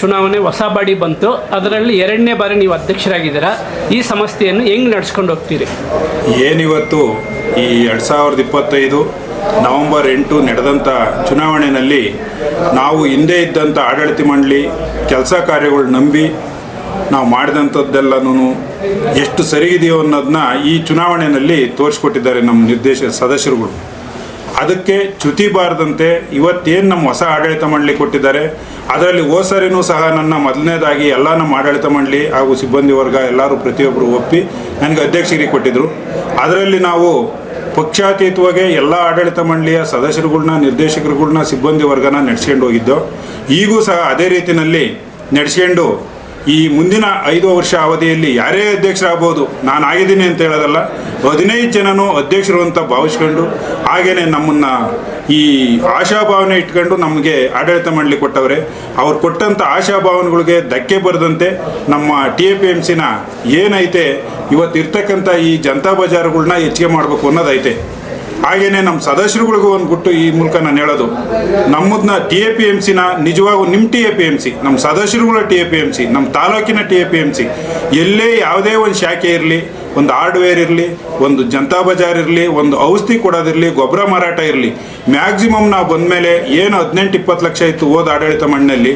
ಚುನಾವಣೆ ಹೊಸ ಬಾಡಿ ಬಂತು, ಅದರಲ್ಲಿ ಎರಡನೇ ಬಾರಿ ನೀವು ಅಧ್ಯಕ್ಷರಾಗಿದ್ದೀರಾ, ಈ ಸಮಸ್ಯೆಯನ್ನು ಹೆಂಗ್ ನಡ್ಸ್ಕೊಂಡು ಹೋಗ್ತೀರಿ? ಏನಿವತ್ತು ಈ ಎರಡು ಸಾವಿರದ ಇಪ್ಪತ್ತೈದು ನವೆಂಬರ್ ಎಂಟು ನಡೆದಂಥ ಚುನಾವಣೆಯಲ್ಲಿ ನಾವು ಹಿಂದೆ ಇದ್ದಂಥ ಆಡಳಿತ ಮಂಡಳಿ ಕೆಲಸ ಕಾರ್ಯಗಳು ನಂಬಿ ನಾವು ಮಾಡಿದಂಥದ್ದೆಲ್ಲನೂ ಎಷ್ಟು ಸರಿಗಿದೆಯೋ ಅನ್ನೋದನ್ನ ಈ ಚುನಾವಣೆಯಲ್ಲಿ ತೋರಿಸ್ಕೊಟ್ಟಿದ್ದಾರೆ ನಮ್ಮ ನಿರ್ದೇಶ ಸದಸ್ಯರುಗಳು. ಅದಕ್ಕೆ ಚ್ಯುತಿ ಬಾರದಂತೆ ಇವತ್ತೇನು ನಮ್ಮ ಹೊಸ ಆಡಳಿತ ಮಂಡಳಿ ಕೊಟ್ಟಿದ್ದಾರೆ, ಅದರಲ್ಲಿ ಓಸರಿನೂ ಸಹ ನನ್ನ ಮೊದಲನೇದಾಗಿ ಎಲ್ಲ ನಮ್ಮ ಆಡಳಿತ ಮಂಡಳಿ ಹಾಗೂ ಸಿಬ್ಬಂದಿ ವರ್ಗ ಎಲ್ಲರೂ ಪ್ರತಿಯೊಬ್ಬರು ಒಪ್ಪಿ ನನಗೆ ಅಧ್ಯಕ್ಷರಿಗೆ ಕೊಟ್ಟಿದ್ದರು ಅದರಲ್ಲಿ ನಾವು ಪಕ್ಷಾತೀತವಾಗಿ ಎಲ್ಲ ಆಡಳಿತ ಮಂಡಳಿಯ ಸದಸ್ಯರುಗಳ್ನ, ನಿರ್ದೇಶಕರುಗಳ್ನ, ಸಿಬ್ಬಂದಿ ವರ್ಗನ ನಡೆಸ್ಕೊಂಡು ಹೋಗಿದ್ದೋ, ಈಗೂ ಸಹ ಅದೇ ರೀತಿಯಲ್ಲಿ ನಡೆಸ್ಕೊಂಡು ಈ ಮುಂದಿನ ಐದು ವರ್ಷ ಅವಧಿಯಲ್ಲಿ ಯಾರೇ ಅಧ್ಯಕ್ಷರಾಗ್ಬೋದು, ನಾನು ಆಗಿದ್ದೀನಿ ಅಂತ ಹೇಳೋದಲ್ಲ, ಹದಿನೈದು ಜನನು ಅಧ್ಯಕ್ಷರು ಅಂತ ಭಾವಿಸ್ಕೊಂಡು ಹಾಗೆಯೇ ನಮ್ಮನ್ನು ಈ ಆಶಾಭಾವನೆ ಇಟ್ಕೊಂಡು ನಮಗೆ ಆಡಳಿತ ಮಂಡಳಿ ಕೊಟ್ಟವ್ರೆ. ಅವ್ರು ಕೊಟ್ಟಂಥ ಆಶಾಭಾವನೆಗಳಿಗೆ ಧಕ್ಕೆ ಬರದಂತೆ ನಮ್ಮ ಟಿ ಎ ಪಿ ಎಂ ಸಿನ ಏನೈತೆ ಇವತ್ತು ಇರ್ತಕ್ಕಂಥ ಈ ಜನತಾ ಬಜಾರ್ಗಳನ್ನ ಹೆಚ್ಚಿಗೆ ಮಾಡಬೇಕು ಅನ್ನೋದೈತೆ. ಹಾಗೇನೆ ನಮ್ಮ ಸದಸ್ಯರುಗಳಿಗೂ ಒಂದು ಗುಟ್ಟು ಈ ಮೂಲಕ ನಾನು ಹೇಳೋದು. ನಮ್ಮದನ್ನ ಟಿ ಎ ಪಿ ಎಂ ಸಿನ ನಿಜವಾಗೂ ನಿಮ್ಮ T A P M C ನಮ್ಮ ಸದಸ್ಯರುಗಳ T A P M C ನಮ್ಮ ತಾಲೂಕಿನ T A P M C, ಎಲ್ಲೇ ಯಾವುದೇ ಒಂದು ಶಾಖೆ ಇರಲಿ, ಒಂದು ಹಾರ್ಡ್ವೇರ್ ಇರಲಿ, ಒಂದು ಜನತಾ ಬಜಾರ್ ಇರಲಿ, ಒಂದು ಔಷಧಿ ಕೊಡೋದಿರಲಿ ಗೊಬ್ಬರ ಮಾರಾಟ ಇರಲಿ, ಮ್ಯಾಕ್ಸಿಮಮ್ ನಾವು ಬಂದಮೇಲೆ ಏನು ಹದಿನೆಂಟು ಇಪ್ಪತ್ತು ಲಕ್ಷ ಇತ್ತು ಹೋದ ಆಡಳಿತ ಮಣ್ಣಲ್ಲಿ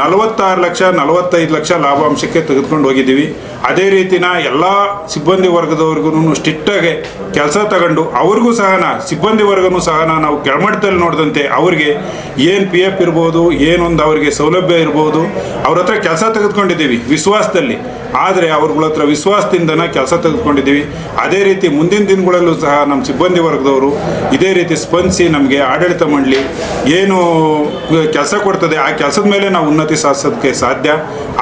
ನಲವತ್ತಾರು ಲಕ್ಷ, ನಲವತ್ತೈದು ಲಕ್ಷ ಲಾಭಾಂಶಕ್ಕೆ ತೆಗೆದುಕೊಂಡು ಹೋಗಿದ್ದೀವಿ. ಅದೇ ರೀತಿನ ಎಲ್ಲ ಸಿಬ್ಬಂದಿ ವರ್ಗದವ್ರಿಗೂ ಸ್ಟ್ರಿಕ್ಟಾಗಿ ಕೆಲಸ ತಗೊಂಡು ಅವ್ರಿಗೂ ಸಹ ಸಿಬ್ಬಂದಿ ವರ್ಗನೂ ಸಹ ನಾವು ಕೆಳಮಟ್ಟದಲ್ಲಿ ನೋಡಿದಂತೆ ಅವ್ರಿಗೆ ಏನು ಪಿ ಎಫ್ ಇರ್ಬೋದು, ಏನೊಂದು ಅವರಿಗೆ ಸೌಲಭ್ಯ ಇರ್ಬೋದು, ಅವ್ರ ಹತ್ರ ಕೆಲಸ ತೆಗೆದುಕೊಂಡಿದ್ದೀವಿ ವಿಶ್ವಾಸದಲ್ಲಿ. ಆದರೆ ಅವ್ರಗಳ ಹತ್ರ ವಿಶ್ವಾಸದಿಂದನೇ ಕೆಲಸ ತೆಗೆದುಕೊಂಡಿದ್ದೀವಿ. ಅದೇ ರೀತಿ ಮುಂದಿನ ದಿನಗಳಲ್ಲೂ ಸಹ ನಮ್ಮ ಸಿಬ್ಬಂದಿ ವರ್ಗದವರು ಇದೇ ರೀತಿ ಸ್ಪಂದಿಸಿ ನಮಗೆ ಆಡಳಿತ ಮಂಡಳಿ ಏನು ಕೆಲಸ ಕೊಡ್ತದೆ, ಆ ಕೆಲಸದ ಮೇಲೆ ನಾವು ಉನ್ನತಿ ಸಾಧಿಸೋದಕ್ಕೆ ಸಾಧ್ಯ.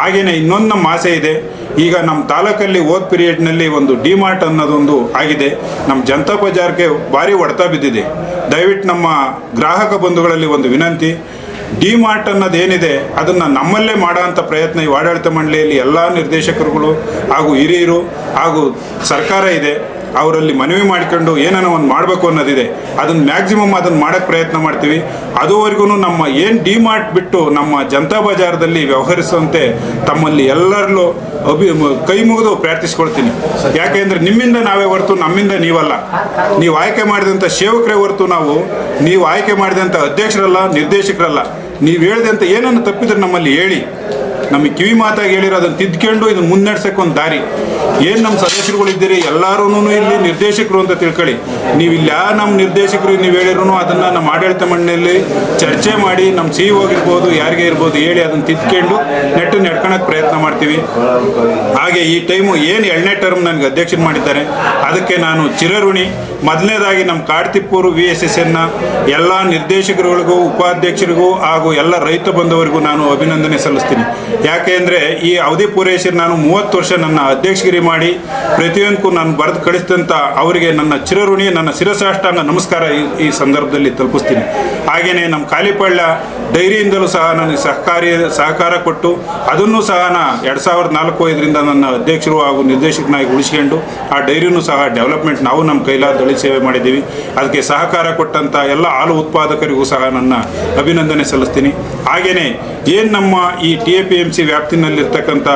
ಹಾಗೆಯೇ ಇನ್ನೊಂದು ನಮ್ಮ ಆಸೆ ಇದೆ. ಈಗ ನಮ್ಮ ತಾಲೂಕಲ್ಲಿ ಓದ್ ಪೀರಿಯಡ್ನಲ್ಲಿ ಒಂದು ಡಿಮಾರ್ಟ್ ಅನ್ನೋದೊಂದು ಆಗಿದೆ. ನಮ್ಮ ಜನತಾ ಬಜಾರ್ಗೆ ಭಾರಿ ಹೊಡೆತ ಬಿದ್ದಿದೆ. ದಯವಿಟ್ಟು ನಮ್ಮ ಗ್ರಾಹಕ ಬಂಧುಗಳಲ್ಲಿ ಒಂದು ವಿನಂತಿ. ಡಿಮಾರ್ಟ್ ಅನ್ನೋದು ಏನಿದೆ, ಅದನ್ನು ನಮ್ಮಲ್ಲೇ ಮಾಡೋಂಥ ಪ್ರಯತ್ನ ಈ ಆಡಳಿತ ಮಂಡಳಿಯಲ್ಲಿ ಎಲ್ಲ ನಿರ್ದೇಶಕರುಗಳು ಹಾಗೂ ಹಿರಿಯರು ಹಾಗೂ ಸರ್ಕಾರ ಇದೆ. ಅವರಲ್ಲಿ ಮನವಿ ಮಾಡಿಕೊಂಡು ಏನೋ ಒಂದು ಮಾಡಬೇಕು ಅನ್ನೋದಿದೆ. ಅದನ್ನು ಮ್ಯಾಕ್ಸಿಮಮ್ ಅದನ್ನು ಮಾಡೋಕ್ಕೆ ಪ್ರಯತ್ನ ಮಾಡ್ತೀವಿ. ಅದುವರೆಗೂ ನಮ್ಮ ಏನು ಡಿಮಾರ್ಟ್ ಬಿಟ್ಟು ನಮ್ಮ ಜನತಾ ಬಜಾರ್ದಲ್ಲಿ ವ್ಯವಹರಿಸುವಂತೆ ತಮ್ಮಲ್ಲಿ ಎಲ್ಲರಲ್ಲೂ ಅಭಿ ಕೈ ಮುಗಿದು ಪ್ರಾರ್ಥಿಸ್ಕೊಳ್ತೀನಿ. ಯಾಕೆಂದ್ರೆ ನಿಮ್ಮಿಂದ ನಾವೇ ಹೊರತು ನಮ್ಮಿಂದ ನೀವಲ್ಲ. ನೀವು ಆಯ್ಕೆ ಮಾಡಿದಂಥ ಸೇವಕರೇ ಹೊರತು ನಾವು, ನೀವು ಆಯ್ಕೆ ಮಾಡಿದಂಥ ಅಧ್ಯಕ್ಷರಲ್ಲ, ನಿರ್ದೇಶಕರಲ್ಲ, ನೀವು ಹೇಳಿದಂಥ ಏನನ್ನು ತಪ್ಪಿದ್ರೆ ನಮ್ಮಲ್ಲಿ ಹೇಳಿ. ನಮಗೆ ಕಿವಿ ಮಾತಾಗಿ ಹೇಳಿರೋ ಅದನ್ನು ತಿದ್ಕೊಂಡು ಇದನ್ನು ಮುನ್ನಡೆಸೋಕೆ ಒಂದು ದಾರಿ. ಏನು ನಮ್ಮ ಸದಸ್ಯರುಗಳಿದ್ದೀರಿ? ಎಲ್ಲಾರು ಇಲ್ಲಿ ನಿರ್ದೇಶಕರು ಅಂತ ತಿಳ್ಕೊಳ್ಳಿ. ನೀವು ಇಲ್ಲಿ ಯಾವ ನಮ್ಮ ನಿರ್ದೇಶಕರು ನೀವು ಹೇಳಿದ್ರು ಅದನ್ನ ನಮ್ಮ ಆಡಳಿತ ಮಂಡಳಿಯಲ್ಲಿ ಚರ್ಚೆ ಮಾಡಿ ನಮ್ಮ ಸಿ ಹೋಗಿರ್ಬೋದು ಯಾರಿಗೆ ಇರ್ಬೋದು ಹೇಳಿ ಅದನ್ನ ತಿದ್ಕೊಂಡು ನೆಟ್ಟು ನಡ್ಕೊಳಕ್ಕೆ ಪ್ರಯತ್ನ ಮಾಡ್ತೀವಿ. ಹಾಗೆ ಈ ಟೈಮು ಏನು ಎರಡನೇ ಟರ್ಮ್ ನನಗೆ ಅಧ್ಯಕ್ಷರು ಮಾಡಿದ್ದಾರೆ, ಅದಕ್ಕೆ ನಾನು ಚಿರಋಣಿ. ಮೊದಲನೇದಾಗಿ ನಮ್ಮ ಕಾಡ್ತಿಪ್ಪೂರು ವಿ ಎಸ್ ಎಸ್ ಎನ್ನ ಎಲ್ಲ ನಿರ್ದೇಶಕರುಗಳಿಗೂ, ಉಪಾಧ್ಯಕ್ಷರಿಗೂ ಹಾಗೂ ಎಲ್ಲ ರೈತ ಬಂಧುವರಿಗೂ ನಾನು ಅಭಿನಂದನೆ ಸಲ್ಲಿಸ್ತೀನಿ. ಯಾಕೆ ಅಂದರೆ ಈ ಅವಧಿ ಪೂರೈಸಿ ನಾನು ಮೂವತ್ತು ವರ್ಷ ನನ್ನ ಮಾಡಿ ಪ್ರತಿಯೊಂದಕ್ಕೂ ನಾನು ಬರೆದು ಕಳಿಸಿದಂಥ ಅವರಿಗೆ ನನ್ನ ಚಿರಋಣಿ, ನನ್ನ ಶಿರಸಾಷ್ಟಾಂಗ ನಮಸ್ಕಾರ ಈ ಸಂದರ್ಭದಲ್ಲಿ ತಲುಪಿಸ್ತೀನಿ. ಹಾಗೆಯೇ ನಮ್ಮ ಕಾಲಿಪಳ್ಳ ಡೈರಿಯಿಂದಲೂ ಸಹ ನನಗೆ ಸಹಕಾರಿ, ಸಹಕಾರ ಕೊಟ್ಟು ಅದನ್ನು ಸಹ ನಾ ಎರಡು ಸಾವಿರದ ನಾಲ್ಕು ಐದರಿಂದ ನನ್ನ ಅಧ್ಯಕ್ಷರು ಹಾಗೂ ನಿರ್ದೇಶಕನಾಗಿ ಉಳಿಸ್ಕೊಂಡು ಆ ಡೈರಿನೂ ಸಹ ಡೆವಲಪ್ಮೆಂಟ್ ನಾವು ನಮ್ಮ ಕೈಲಾದ ದಳಿ ಸೇವೆ ಮಾಡಿದ್ದೀವಿ. ಅದಕ್ಕೆ ಸಹಕಾರ ಕೊಟ್ಟಂಥ ಎಲ್ಲ ಹಾಲು ಉತ್ಪಾದಕರಿಗೂ ಸಹ ನನ್ನ ಅಭಿನಂದನೆ ಸಲ್ಲಿಸ್ತೀನಿ. ಹಾಗೆಯೇ ಏನು ನಮ್ಮ ಈ T A P M C ವ್ಯಾಪ್ತಿನಲ್ಲಿರ್ತಕ್ಕಂಥ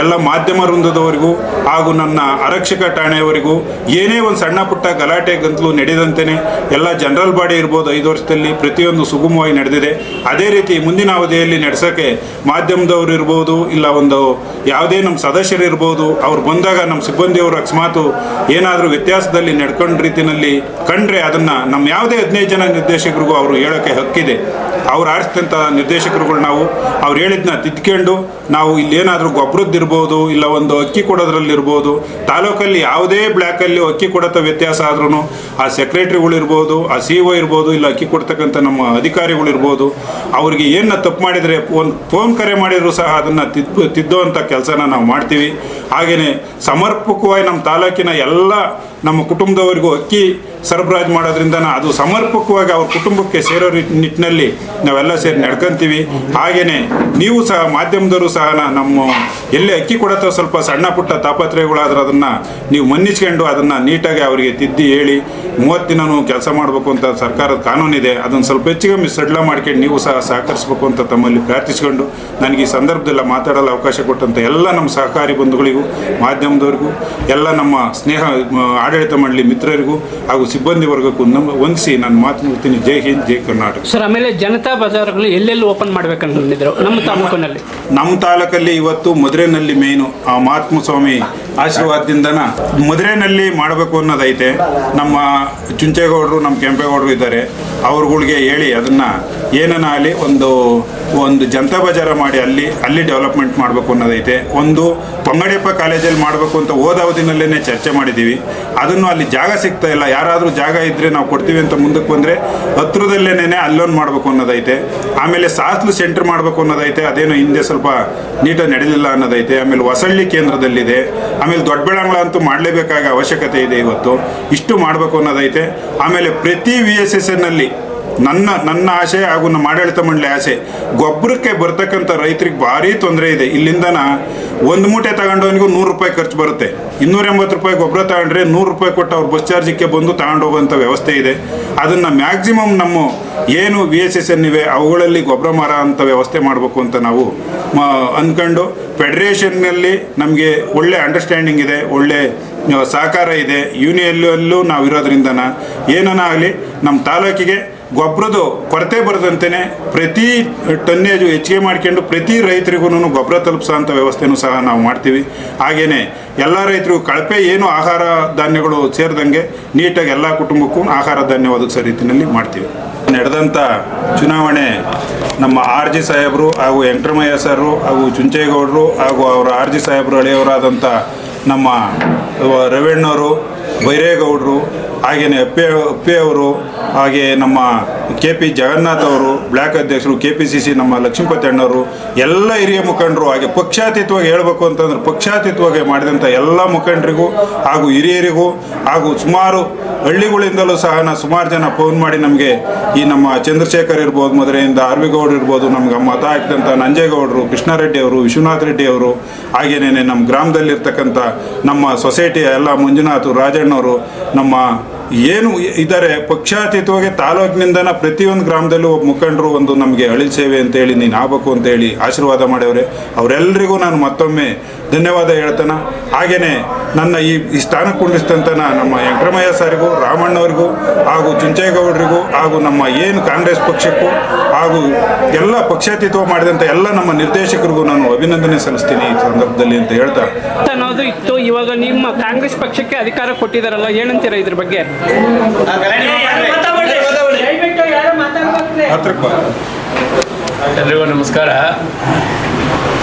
ಎಲ್ಲ ಮಾಧ್ಯಮ ವೃಂದದವರಿಗೂ ಹಾಗೂ ನನ್ನ ಆರಕ್ಷಕ ಠಾಣೆಯವರಿಗೂ ಏನೇ ಒಂದು ಸಣ್ಣ ಪುಟ್ಟ ಗಲಾಟೆ ಗಂತಲು ನಡೆದಂತೆಯೇ ಎಲ್ಲ ಜನರಲ್ ಬಾಡಿ ಇರ್ಬೋದು ಐದು ವರ್ಷದಲ್ಲಿ ಪ್ರತಿಯೊಂದು ಸುಗಮವಾಗಿ ನಡೆದಿದೆ. ಅದೇ ರೀತಿ ಮುಂದಿನ ಅವಧಿಯಲ್ಲಿ ನಡೆಸೋಕ್ಕೆ ಮಾಧ್ಯಮದವರು ಇರ್ಬೋದು, ಇಲ್ಲ ಒಂದು ಯಾವುದೇ ನಮ್ಮ ಸದಸ್ಯರು ಇರ್ಬೋದು, ಅವ್ರು ಬಂದಾಗ ನಮ್ಮ ಸಿಬ್ಬಂದಿಯವರು ಅಕಸ್ಮಾತು ಏನಾದರೂ ವ್ಯತ್ಯಾಸದಲ್ಲಿ ನಡ್ಕೊಂಡ ರೀತಿಯಲ್ಲಿ ಕಂಡ್ರೆ ಅದನ್ನು ನಮ್ಮ ಯಾವುದೇ ಹದಿನೈದು ಜನ ನಿರ್ದೇಶಕರಿಗೂ ಅವರು ಹೇಳೋಕ್ಕೆ ಹಕ್ಕಿದೆ. ಅವ್ರು ಆರಿಸಿದಂಥ ನಿರ್ದೇಶಕರುಗಳು ನಾವು, ಅವ್ರು ಹೇಳಿದ್ನ ತಿದ್ಕೊಂಡು ನಾವು ಇಲ್ಲೇನಾದರೂ ಗೊಬ್ಬರದ್ದಿರ್ಬೋದು ಇಲ್ಲ ಒಂದು ಅಕ್ಕಿ ಕೊಡೋದ್ರಲ್ಲಿರ್ಬೋದು ತಾಲೂಕಲ್ಲಿ ಯಾವುದೇ ಬ್ಲ್ಯಾಕಲ್ಲಿ ಅಕ್ಕಿ ಕೊಡೋಂಥ ವ್ಯತ್ಯಾಸ ಆದ್ರೂ ಆ ಸೆಕ್ರೆಟ್ರಿಗಳಿರ್ಬೋದು ಆ ಸಿ ಒ ಇರ್ಬೋದು, ಇಲ್ಲ ಅಕ್ಕಿ ಕೊಡ್ತಕ್ಕಂಥ ನಮ್ಮ ಅಧಿಕಾರಿಗಳಿರ್ಬೋದು ಅವ್ರಿಗೆ ಏನು ತಪ್ಪು ಮಾಡಿದರೆ ಒಂದು ಫೋನ್ ಕರೆ ಮಾಡಿದರೂ ಸಹ ಅದನ್ನು ತಿದ್ದು ತಿದ್ದುವಂಥ ಕೆಲಸನ ನಾವು ಮಾಡ್ತೀವಿ. ಹಾಗೆಯೇ ಸಮರ್ಪಕವಾಗಿ ನಮ್ಮ ತಾಲೂಕಿನ ಎಲ್ಲ ನಮ್ಮ ಕುಟುಂಬದವರಿಗೂ ಅಕ್ಕಿ ಸರಬರಾಜು ಮಾಡೋದ್ರಿಂದ ಅದು ಸಮರ್ಪಕವಾಗಿ ಅವ್ರ ಕುಟುಂಬಕ್ಕೆ ಸೇರೋ ನಿಟ್ಟಿನಲ್ಲಿ ನಾವೆಲ್ಲ ಸೇರಿ ನಡ್ಕೊಂತೀವಿ. ಹಾಗೆಯೇ ನೀವು ಸಹ ಮಾಧ್ಯಮದವರು ಸಹ ನಮ್ಮ ಎಲ್ಲಿ ಅಕ್ಕಿ ಕೊಡತ್ತ ಸ್ವಲ್ಪ ಸಣ್ಣ ಪುಟ್ಟ ತಾಪತ್ರಯಗಳಾದ್ರೆ ಅದನ್ನು ನೀವು ಮನ್ನಿಸ್ಕೊಂಡು ಅದನ್ನು ನೀಟಾಗಿ ಅವರಿಗೆ ತಿದ್ದಿ ಹೇಳಿ ಮೂವತ್ತು ದಿನವೂ ಕೆಲಸ ಮಾಡಬೇಕು ಅಂತ ಸರ್ಕಾರದ ಕಾನೂನಿದೆ. ಅದನ್ನು ಸ್ವಲ್ಪ ಹೆಚ್ಚಿಗೆ ಸಡ್ಲ ಮಾಡ್ಕೊಂಡು ನೀವು ಸಹ ಸಹಕರಿಸಬೇಕು ಅಂತ ತಮ್ಮಲ್ಲಿ ಪ್ರಾರ್ಥಿಸ್ಕೊಂಡು ನನಗೆ ಈ ಸಂದರ್ಭದಲ್ಲಿ ಮಾತಾಡಲು ಅವಕಾಶ ಕೊಟ್ಟಂತ ಎಲ್ಲ ನಮ್ಮ ಸಹಕಾರಿ ಬಂಧುಗಳಿಗೂ, ಮಾಧ್ಯಮದವರಿಗೂ, ಎಲ್ಲ ನಮ್ಮ ಸ್ನೇಹ ಆಡಳಿತ ಮಂಡಳಿ ಮಿತ್ರರಿಗೂ ಹಾಗೂ ಸಿಬ್ಬಂದಿ ವರ್ಗಕ್ಕೂ ನಮ್ಮ ವಂದಿಸಿ ನಾನು ಮಾತು ಮುಗ್ತೀನಿ ಜೈ ಹಿಂದ್ ಜೈ ಕರ್ನಾಟಕ. ಸರ್ ಆಮೇಲೆ ಜನತಾ ಬಜಾರ್ಗಳು ಎಲ್ಲೆಲ್ಲಿ ಓಪನ್ ಮಾಡ್ಬೇಕಂತಿದ್ರು ನಮ್ಮ ತಾಲೂಕಿನಲ್ಲಿ. ನಮ್ಮ ತಾಲೂಕಲ್ಲಿ ಇವತ್ತು ಮದುರೆನಲ್ಲಿ ಮೇನು ಆ ಮಹಾತ್ಮ ಸ್ವಾಮಿ ಆಶೀರ್ವಾದದಿಂದನ? ಮದುವೆನಲ್ಲಿ ಮಾಡಬೇಕು ಅನ್ನೋದೈತೆ. ನಮ್ಮ ಚುಂಚೇಗೌಡರು, ನಮ್ಮ ಕೆಂಪೇಗೌಡರು ಇದ್ದಾರೆ. ಅವ್ರುಗಳಿಗೆ ಹೇಳಿ ಅದನ್ನ ಏನನ್ನ ಅಲ್ಲಿ ಒಂದು ಒಂದು ಜನತಾ ಬಜಾರ ಮಾಡಿ ಅಲ್ಲಿ ಅಲ್ಲಿ ಡೆವಲಪ್ಮೆಂಟ್ ಮಾಡಬೇಕು ಅನ್ನೋದೈತೆ. ಒಂದು ಪಂಗಡಿಯಪ್ಪ ಕಾಲೇಜಲ್ಲಿ ಮಾಡಬೇಕು ಅಂತ ಹೋದ ಅವಧಿನಲ್ಲೇ ಚರ್ಚೆ ಮಾಡಿದ್ದೀವಿ ಅದನ್ನು ಅಲ್ಲಿ ಜಾಗ ಸಿಗ್ತಾ ಇಲ್ಲ. ಯಾರಾದರೂ ಜಾಗ ಇದ್ದರೆ ನಾವು ಕೊಡ್ತೀವಿ ಅಂತ ಮುಂದಕ್ಕೆ ಬಂದರೆ ಹತ್ರದಲ್ಲೇನೆ ಅಲ್ಲೊಂದು ಮಾಡಬೇಕು ಅನ್ನೋದೈತೆ. ಆಮೇಲೆ ಸಾಸ್ಲು ಸೆಂಟರ್ ಮಾಡಬೇಕು ಅನ್ನೋದೈತೆ. ಅದೇನು ಹಿಂದೆ ಸ್ವಲ್ಪ ನೀಟಾಗಿ ನಡೆಯಲಿಲ್ಲ ಅನ್ನೋದೈತೆ. ಆಮೇಲೆ ಹೊಸಳ್ಳಿ ಕೇಂದ್ರದಲ್ಲಿದೆ. ಆಮೇಲೆ ದೊಡ್ಡ ಬೆಳಂಗಳ ಅಂತೂ ಮಾಡಲೇಬೇಕಾದ ಅವಶ್ಯಕತೆ ಇದೆ ಇವತ್ತು. ಇಷ್ಟು ಮಾಡಬೇಕು ಅನ್ನೋದೈತೆ. ಆಮೇಲೆ ಪ್ರತಿ ವಿ ಎಸ್ ಎಸ್ ಎನ್ನಲ್ಲಿ ನನ್ನ ನನ್ನ ಆಸೆ ಹಾಗೂ ನಮ್ಮ ಆಡಳಿತ ಮಂಡಳಿ ಆಸೆ. ಗೊಬ್ಬರಕ್ಕೆ ಬರ್ತಕ್ಕಂಥ ರೈತರಿಗೆ ಭಾರಿ ತೊಂದರೆ ಇದೆ. ಇಲ್ಲಿಂದನ ಒಂದು ಮೂಟೆ ತಗೊಂಡವನಿಗೂ ನೂರು ರೂಪಾಯಿ ಖರ್ಚು ಬರುತ್ತೆ. ಇನ್ನೂರ ಎಂಬತ್ತು ರೂಪಾಯಿ ಗೊಬ್ಬರ ತಗೊಂಡ್ರೆ ನೂರು ರೂಪಾಯಿ ಕೊಟ್ಟು ಅವ್ರು ಬಸ್ ಚಾರ್ಜಿಗೆ ಬಂದು ತಗೊಂಡೋಗುವಂಥ ವ್ಯವಸ್ಥೆ ಇದೆ. ಅದನ್ನು ಮ್ಯಾಕ್ಸಿಮಮ್ ನಮ್ಮ ಏನು ವಿ ಎಸ್ ಎಸ್ ಎನ್ ಇವೆ ಅವುಗಳಲ್ಲಿ ಗೊಬ್ಬರ ಮರ ಅಂತ ವ್ಯವಸ್ಥೆ ಮಾಡಬೇಕು ಅಂತ ನಾವು ಅಂದ್ಕೊಂಡು ಫೆಡರೇಷನ್ನಲ್ಲಿ ನಮಗೆ ಒಳ್ಳೆ ಅಂಡರ್ಸ್ಟ್ಯಾಂಡಿಂಗ್ ಇದೆ, ಒಳ್ಳೆ ಸಹಕಾರ ಇದೆ. ಯೂನಿಯಲ್ಲೂ ನಾವು ಇರೋದ್ರಿಂದನ ಏನನ ಆಗಲಿ ನಮ್ಮ ತಾಲೂಕಿಗೆ ಗೊಬ್ಬರದ ಕೊರತೆ ಬರದಂತೆಯೇ ಪ್ರತಿ ಟನ್ನೇಜು ಹೆಚ್ಚಿಗೆ ಮಾಡ್ಕೊಂಡು ಪ್ರತಿ ರೈತರಿಗೂ ಗೊಬ್ಬರ ತಲುಪಿಸೋಂಥ ವ್ಯವಸ್ಥೆನೂ ಸಹ ನಾವು ಮಾಡ್ತೀವಿ. ಹಾಗೆಯೇ ಎಲ್ಲ ರೈತರಿಗೂ ಕಳಪೆ ಏನು ಆಹಾರ ಧಾನ್ಯಗಳು ಸೇರಿದಂಗೆ ನೀಟಾಗಿ ಎಲ್ಲ ಕುಟುಂಬಕ್ಕೂ ಆಹಾರ ಧಾನ್ಯ ಒದಗಿಸೋ ರೀತಿಯಲ್ಲಿ ಮಾಡ್ತೀವಿ. ನಡೆದಂಥ ಚುನಾವಣೆ ನಮ್ಮ ಆರ್ ಜಿ ಸಾಹೇಬರು ಹಾಗೂ ವೆಂಕಟರಮಯ್ಯ ಸರು ಹಾಗೂ ಚುಂಚೇಗೌಡರು ಹಾಗೂ ಅವರ ಆರ್ ಜಿ ಸಾಹೇಬರು ಹಳೆಯವರಾದಂಥ ನಮ್ಮ ರವಣ್ಣವರು, ಬೈರೇಗೌಡರು ಹಾಗೆಯೇ ಅಪ್ಪೆ ಅಪ್ಪೆ ಅವರು ಹಾಗೆ ನಮ್ಮ ಕೆ ಪಿ ಜಗನ್ನಾಥ್ ಅವರು ಬ್ಲ್ಯಾಕ್ ಅಧ್ಯಕ್ಷರು, ಕೆ ಪಿ ಸಿ ಸಿ ನಮ್ಮ ಲಕ್ಷ್ಮೀಪತಿ ಅಣ್ಣವರು, ಎಲ್ಲ ಹಿರಿಯ ಮುಖಂಡರು, ಹಾಗೆ ಪಕ್ಷಾತೀತವಾಗಿ ಹೇಳಬೇಕು ಅಂತಂದ್ರೆ ಪಕ್ಷಾತೀತವಾಗಿ ಮಾಡಿದಂಥ ಎಲ್ಲ ಮುಖಂಡರಿಗೂ ಹಾಗೂ ಹಿರಿಯರಿಗೂ ಹಾಗೂ ಸುಮಾರು ಹಳ್ಳಿಗಳಿಂದಲೂ ಸಹ ನಾ ಸುಮಾರು ಜನ ಫೋನ್ ಮಾಡಿ ನಮಗೆ ಈ ನಮ್ಮ ಚಂದ್ರಶೇಖರ್ ಇರ್ಬೋದು, ಮದುರೆಯಿಂದ ಆರ್ ವಿ ಗೌಡ್ ಇರ್ಬೋದು, ನಮ್ಗೆ ಮತ ಹಾಕಿದಂಥ ನಂಜೇಗೌಡರು, ಕೃಷ್ಣಾರೆಡ್ಡಿ ಅವರು ವಿಶ್ವನಾಥ್ ರೆಡ್ಡಿ ಅವರು ಹಾಗೆಯೇ ನಮ್ಮ ಗ್ರಾಮದಲ್ಲಿರ್ತಕ್ಕಂಥ ನಮ್ಮ ಸೊಸೈಟಿಯ ಎಲ್ಲ ಮಂಜುನಾಥ್, ರಾಜಣ್ಣವರು, ನಮ್ಮ ಏನು ಇದ್ದಾರೆ, ಪಕ್ಷಾತೀತವಾಗಿ ತಾಲೂಕಿನಿಂದನ ಪ್ರತಿಯೊಂದು ಗ್ರಾಮದಲ್ಲೂ ಒಬ್ಬ ಮುಖಂಡರು ಒಂದು ನಮಗೆ ಅಳಿಲ್ ಸೇವೆ ಅಂತೇಳಿ ನೀನು ಆಗ್ಬೇಕು ಅಂತೇಳಿ ಆಶೀರ್ವಾದ ಮಾಡ್ಯವ್ರೆ ಅವರೆಲ್ಲರಿಗೂ ನಾನು ಮತ್ತೊಮ್ಮೆ ಧನ್ಯವಾದ ಹೇಳ್ತಾನೆ. ಹಾಗೆಯೇ ನನ್ನ ಈ ಈ ಸ್ಥಾನಕ್ಕೆ ಕುಂಡಿಸ್ತಂತನ ನಮ್ಮ ವೆಂಕಟರಮಯ್ಯ ಸಾರಿಗೂ ರಾಮಣ್ಣವರಿಗೂ ಹಾಗೂ ಚುಂಚೇಗೌಡರಿಗೂ ಹಾಗೂ ನಮ್ಮ ಏನು ಕಾಂಗ್ರೆಸ್ ಪಕ್ಷಕ್ಕೂ ಹಾಗೂ ಎಲ್ಲ ಪಕ್ಷಾತೀತವ ಮಾಡಿದಂಥ ಎಲ್ಲ ನಮ್ಮ ನಿರ್ದೇಶಕರಿಗೂ ನಾನು ಅಭಿನಂದನೆ ಸಲ್ಲಿಸ್ತೀನಿ ಈ ಸಂದರ್ಭದಲ್ಲಿ ಅಂತ ಹೇಳ್ತಾ. ಅನ್ನೋದು ಇತ್ತು. ಇವಾಗ ನಿಮ್ಮ ಕಾಂಗ್ರೆಸ್ ಪಕ್ಷಕ್ಕೆ ಅಧಿಕಾರ ಕೊಟ್ಟಿದ್ದಾರಲ್ಲ ಏನಂತೀರಾ ಇದ್ರ ಬಗ್ಗೆ? ಹತ್ರಕ್ಕೆ ಎಲ್ರಿಗೂ ನಮಸ್ಕಾರ.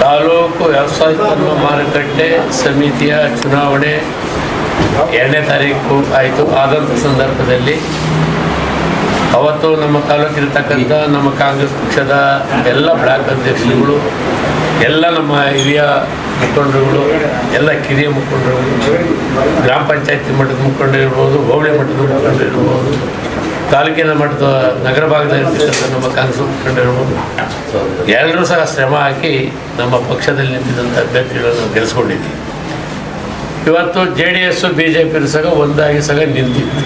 ತಾಲೂಕು ವ್ಯವಸಾಯ ಮಾರುಕಟ್ಟೆ ಸಮಿತಿಯ ಚುನಾವಣೆ ಎರಡನೇ ತಾರೀಕು ಆಯಿತು. ಆದಂಥ ಸಂದರ್ಭದಲ್ಲಿ ಅವತ್ತು ನಮ್ಮ ತಾಲೂಕಿರ್ತಕ್ಕಂಥ ನಮ್ಮ ಕಾಂಗ್ರೆಸ್ ಪಕ್ಷದ ಎಲ್ಲ ಬ್ಲಾಕ್ ಅಧ್ಯಕ್ಷರುಗಳು, ಎಲ್ಲ ನಮ್ಮ ಹಿರಿಯ ಮುಖಂಡರುಗಳು, ಎಲ್ಲ ಕಿರಿಯ ಮುಖಂಡರುಗಳು, ಗ್ರಾಮ ಪಂಚಾಯತಿ ಮಟ್ಟದ ಮುಖಂಡರಿರ್ಬೋದು, ಹೋಬಳಿ ಮಟ್ಟದ ಮುಖಂಡರು ಇರ್ಬೋದು ತಾಲೂಕಿನ ಮಟ್ಟದ ನಗರ ಭಾಗದಲ್ಲಿರ್ತಕ್ಕಂಥ ನಮ್ಮ ಕಾಂಗ್ರೆಸ್ ಮುಖಂಡರಿರ್ಬೋದು ಎಲ್ಲರೂ ಸಹ ಶ್ರಮ ಹಾಕಿ ನಮ್ಮ ಪಕ್ಷದಲ್ಲಿ ನಿಂತಿದ್ದಂಥ ಅಭ್ಯರ್ಥಿಗಳನ್ನು ಗೆಲ್ಲಿಸ್ಕೊಂಡಿದ್ದೀವಿ ಇವತ್ತು J D S B J P ಸಹ ಒಂದಾಗಿ ಸಹ ನಿಂತಿತ್ತು.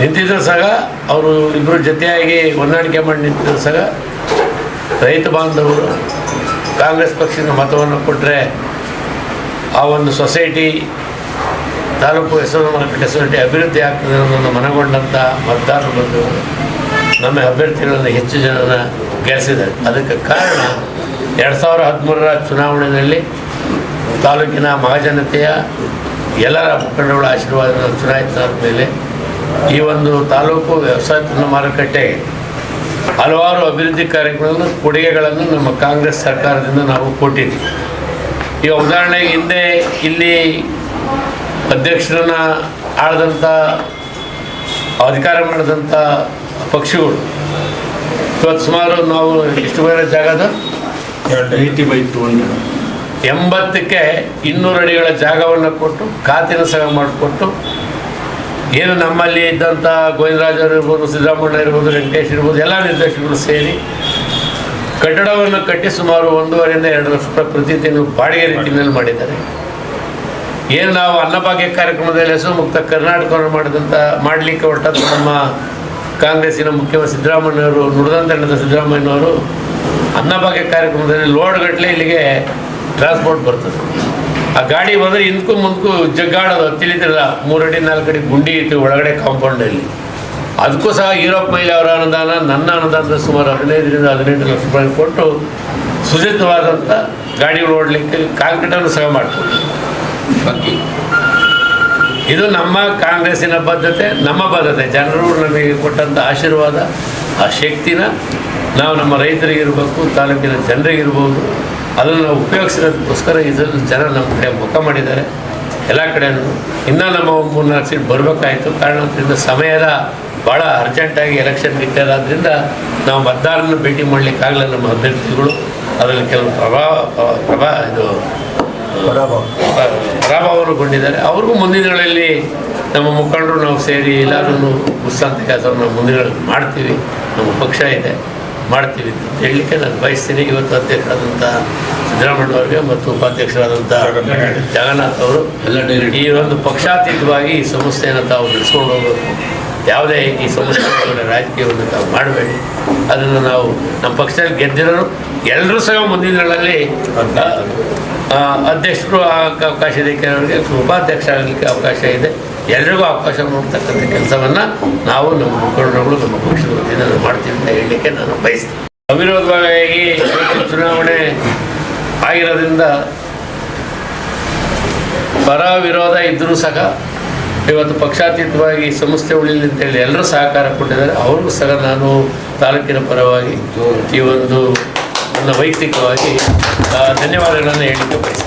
ನಿಂತಿದ್ರು ಸಹ ಅವರು ಇಬ್ಬರು ಜೊತೆಯಾಗಿ ಹೊಂದಾಣಿಕೆ ಮಾಡಿ ನಿಂತಿದ್ರು ಸಹ ರೈತ ಬಾಂಧವರು ಕಾಂಗ್ರೆಸ್ ಪಕ್ಷದ ಮತವನ್ನು ಕೊಟ್ಟರೆ ಆ ಒಂದು ಸೊಸೈಟಿ ತಾಲೂಕು ಹೆಸರು ಮಾರುಕಟ್ಟೆ ಸೊಸೈಟಿ ಅಭಿವೃದ್ಧಿ ಆಗ್ತದೆ ಅನ್ನೋದನ್ನು ಮನಗೊಂಡಂಥ ಮತದಾರರು ಬಂದು ನಮ್ಮ ಅಭ್ಯರ್ಥಿಗಳನ್ನು ಹೆಚ್ಚು ಜನನ ಗೆಲ್ಲಿಸಿದ್ದಾರೆ. ಅದಕ್ಕೆ ಕಾರಣ ಎರಡು ಸಾವಿರ ಹದಿಮೂರರ ಚುನಾವಣೆಯಲ್ಲಿ ತಾಲೂಕಿನ ಮಹಾಜನತೆಯ ಎಲ್ಲರ ಮುಖಂಡಗಳ ಆಶೀರ್ವಾದ ಚುನಾಯಿತಾದ ಮೇಲೆ ಈ ಒಂದು ತಾಲೂಕು ವ್ಯವಸಾಯ ಮಾರುಕಟ್ಟೆ ಹಲವಾರು ಅಭಿವೃದ್ಧಿ ಕಾರ್ಯಕ್ರಮಗಳನ್ನು, ಕೊಡುಗೆಗಳನ್ನು ನಮ್ಮ ಕಾಂಗ್ರೆಸ್ ಸರ್ಕಾರದಿಂದ ನಾವು ಕೊಟ್ಟಿದ್ದೀವಿ. ಈಗ ಉದಾಹರಣೆಗೆ ಹಿಂದೆ ಇಲ್ಲಿ ಅಧ್ಯಕ್ಷರನ್ನ ಆಳಿದಂಥ ಅಧಿಕಾರ ಮಾಡಿದಂಥ ಪಕ್ಷಗಳು. ಇವತ್ತು ಸುಮಾರು ನಾವು ಎಷ್ಟು ಬೇರೆ ಜಾಗದ ಎಂಬತ್ತಕ್ಕೆ ಇನ್ನೂರು ಅಡಿಗಳ ಜಾಗವನ್ನು ಕೊಟ್ಟು ಖಾತಿನ ಸಹ ಮಾಡಿಕೊಟ್ಟು ಏನು ನಮ್ಮಲ್ಲಿ ಇದ್ದಂಥ ಗೋವಿಂದರಾಜರು ಇರ್ಬೋದು ಸಿದ್ದರಾಮಣ್ಣ ಇರ್ಬೋದು ವೆಂಕಟೇಶ್ ಇರ್ಬೋದು ಎಲ್ಲ ನಿರ್ದೇಶಕರು ಸೇರಿ ಕಟ್ಟಡವನ್ನು ಕಟ್ಟಿ ಸುಮಾರು ಒಂದೂವರೆಯಿಂದ ಎರಡು ಲಕ್ಷ ರೂಪಾಯಿ ಪ್ರತಿ ತಿಂಗಳು ಬಾಡಿಗೆ ರೀತಿಯಲ್ಲಿ ಮಾಡಿದ್ದಾರೆ. ಏನು ನಾವು ಅನ್ನಭಾಗ್ಯ ಕಾರ್ಯಕ್ರಮದಲ್ಲಿ ಹೆಸರು ಮುಕ್ತ ಕರ್ನಾಟಕವನ್ನು ಮಾಡಿದಂಥ ಮಾಡಲಿಕ್ಕೆ ಹೊರಟದ್ದು ನಮ್ಮ ಕಾಂಗ್ರೆಸ್ಸಿನ ಮುಖ್ಯಮಂತ್ರಿ ಸಿದ್ದರಾಮಯ್ಯವರು ನುಡಿದಂತಣ್ಣದ ಸಿದ್ದರಾಮಯ್ಯನವರು ಅನ್ನಭಾಗ್ಯ ಕಾರ್ಯಕ್ರಮದಲ್ಲಿ ಲೋಡ್ ಗಟ್ಟಲೆ ಇಲ್ಲಿಗೆ ಟ್ರಾನ್ಸ್ಪೋರ್ಟ್ ಬರ್ತದೆ. ಆ ಗಾಡಿ ಬಂದರೆ ಹಿಂದಕ್ಕೂ ಮುಂದಕ್ಕೂ ಜಗ್ಗಾಡೋದು ತಿಳಿದಿರಲ್ಲ ಮೂರಡಿ, ನಾಲ್ಕಡಿ ಗುಂಡಿ ಇತ್ತು, ಒಳಗಡೆ ಕಾಂಪೌಂಡಲ್ಲಿ ಅದಕ್ಕೂ ಸಹ ಯೂರೋಪ್ ಮೈಲಿ ಅವರ ಅನುದಾನ, ನನ್ನ ಅನುದಾನದ ಸುಮಾರು ಹದಿನೈದರಿಂದ ಹದಿನೆಂಟು ಲಕ್ಷ ರೂಪಾಯಿ ಕೊಟ್ಟು ಸುಜಿತವಾದಂಥ ಗಾಡಿಗಳು ಓಡಲಿಕ್ಕೆ ಕಾಂಕ್ರೀಟನ್ನು ಸಹ ಮಾಡಿಕೊಟ್ಟು ಇದು ನಮ್ಮ ಕಾಂಗ್ರೆಸ್ಸಿನ ಬದ್ಧತೆ, ನಮ್ಮ ಬದ್ಧತೆ. ಜನರು ನಮಗೆ ಕೊಟ್ಟಂಥ ಆಶೀರ್ವಾದ, ಆ ಶಕ್ತಿನ ನಾವು ನಮ್ಮ ರೈತರಿಗಿರ್ಬೇಕು, ತಾಲೂಕಿನ ಜನರಿಗಿರ್ಬೋದು. ಅದನ್ನು ನಾವು ಉಪಯೋಗಿಸಿರೋದಕ್ಕೋಸ್ಕರ ಇದನ್ನು ಜನ ನಮ್ಮ ಕಡೆ ಮುಖ ಮಾಡಿದ್ದಾರೆ. ಎಲ್ಲ ಕಡೆಯೂ ಇನ್ನೂ ನಮ್ಮ ಮೂರು ನಾಲ್ಕು ಸೀಟ್ ಬರಬೇಕಾಯಿತು. ಕಾರಣದಿಂದ ಸಮಯದ ಭಾಳ ಅರ್ಜೆಂಟಾಗಿ ಎಲೆಕ್ಷನ್ ಇಟ್ಟಿರೋದ್ರಿಂದ ನಾವು ಮತದಾರರನ್ನು ಭೇಟಿ ಮಾಡಲಿಕ್ಕಾಗಲ್ಲ ನಮ್ಮ ಅಭ್ಯರ್ಥಿಗಳು. ಅದರಲ್ಲಿ ಕೆಲವು ಪ್ರಭಾವ, ಪ್ರಭಾ ಇದು ಪರಾಭವಗೊಂಡಿದ್ದಾರೆ ಅವ್ರಿಗೂ ಮುಂದಿನಗಳಲ್ಲಿ ದಿನಗಳಲ್ಲಿ ನಮ್ಮ ಮುಖಂಡರು ನಾವು ಸೇರಿ ಎಲ್ಲರೂ ಉತ್ಸಾಂತ ಕೆಲಸವನ್ನು ನಾವು ಮುಂದಿನ ಮಾಡ್ತೀವಿ. ನಮ್ಮ ಪಕ್ಷ ಇದೆ ಮಾಡ್ತೀವಿ ಅಂತ ಹೇಳಲಿಕ್ಕೆ ನಾನು ಬಯಸ್ತೀನಿ. ಇವತ್ತು ಅಧ್ಯಕ್ಷರಾದಂಥ ಸಿದ್ದರಾಮಯ್ಯ ಮತ್ತು ಉಪಾಧ್ಯಕ್ಷರಾದಂಥ ಜಗನ್ನಾಥ್. ಅವರು. ಈ ಒಂದು ಪಕ್ಷಾತೀತವಾಗಿ ಈ ಸಮಸ್ಯೆಯನ್ನು ತಾವು ನಡೆಸ್ಕೊಂಡು ಹೋಗಬೇಕು. ಯಾವುದೇ ಈ ಸಂಸ್ಥೆಗಳ ರಾಜಕೀಯವನ್ನು ತಾವು ಮಾಡಬೇಡಿ. ಅದನ್ನು ನಾವು ನಮ್ಮ ಪಕ್ಷದಲ್ಲಿ ಗೆದ್ದಿರೋರು ಎಲ್ಲರೂ ಸಹ ಮುಂದಿನ ದಿನಗಳಲ್ಲಿ ಆ, ಅಧ್ಯಕ್ಷರು ಅವಕಾಶ ಇದೆ ಕೆಲವರಿಗೆ ಉಪಾಧ್ಯಕ್ಷ ಆಗಲಿಕ್ಕೆ ಅವಕಾಶ ಇದೆ. ಎಲ್ರಿಗೂ ಅವಕಾಶ ಮಾಡ್ತಕ್ಕಂಥ ಕೆಲಸವನ್ನು ನಾವು ನಮ್ಮ ಮುಖಂಡರುಗಳು ನಮ್ಮ ಪಕ್ಷದ ವತಿಯಿಂದ ಮಾಡ್ತೀವಿ ಅಂತ ಹೇಳಲಿಕ್ಕೆ ನಾನು ಬಯಸ್ತೀನಿ. ಅವಿರೋಧವಾಗಿ ಚುನಾವಣೆ ಆಗಿರೋದ್ರಿಂದ ಪರ ವಿರೋಧ ಇದ್ದರೂ ಸಹ ಇವತ್ತು ಪಕ್ಷಾತೀತವಾಗಿ ಸಂಸ್ಥೆ ಉಳಿಲಿ ಅಂತೇಳಿ ಎಲ್ಲರೂ ಸಹಕಾರ ಕೊಟ್ಟಿದ್ದಾರೆ. ಅವ್ರಿಗೂ ಸಹ ನಾನು ತಾಲೂಕಿನ ಪರವಾಗಿ ಈ ಒಂದು ನನ್ನ ವೈಯಕ್ತಿಕವಾಗಿ ಧನ್ಯವಾದಗಳನ್ನು ಹೇಳಿಕೆ ಬಯಸ್ತೀನಿ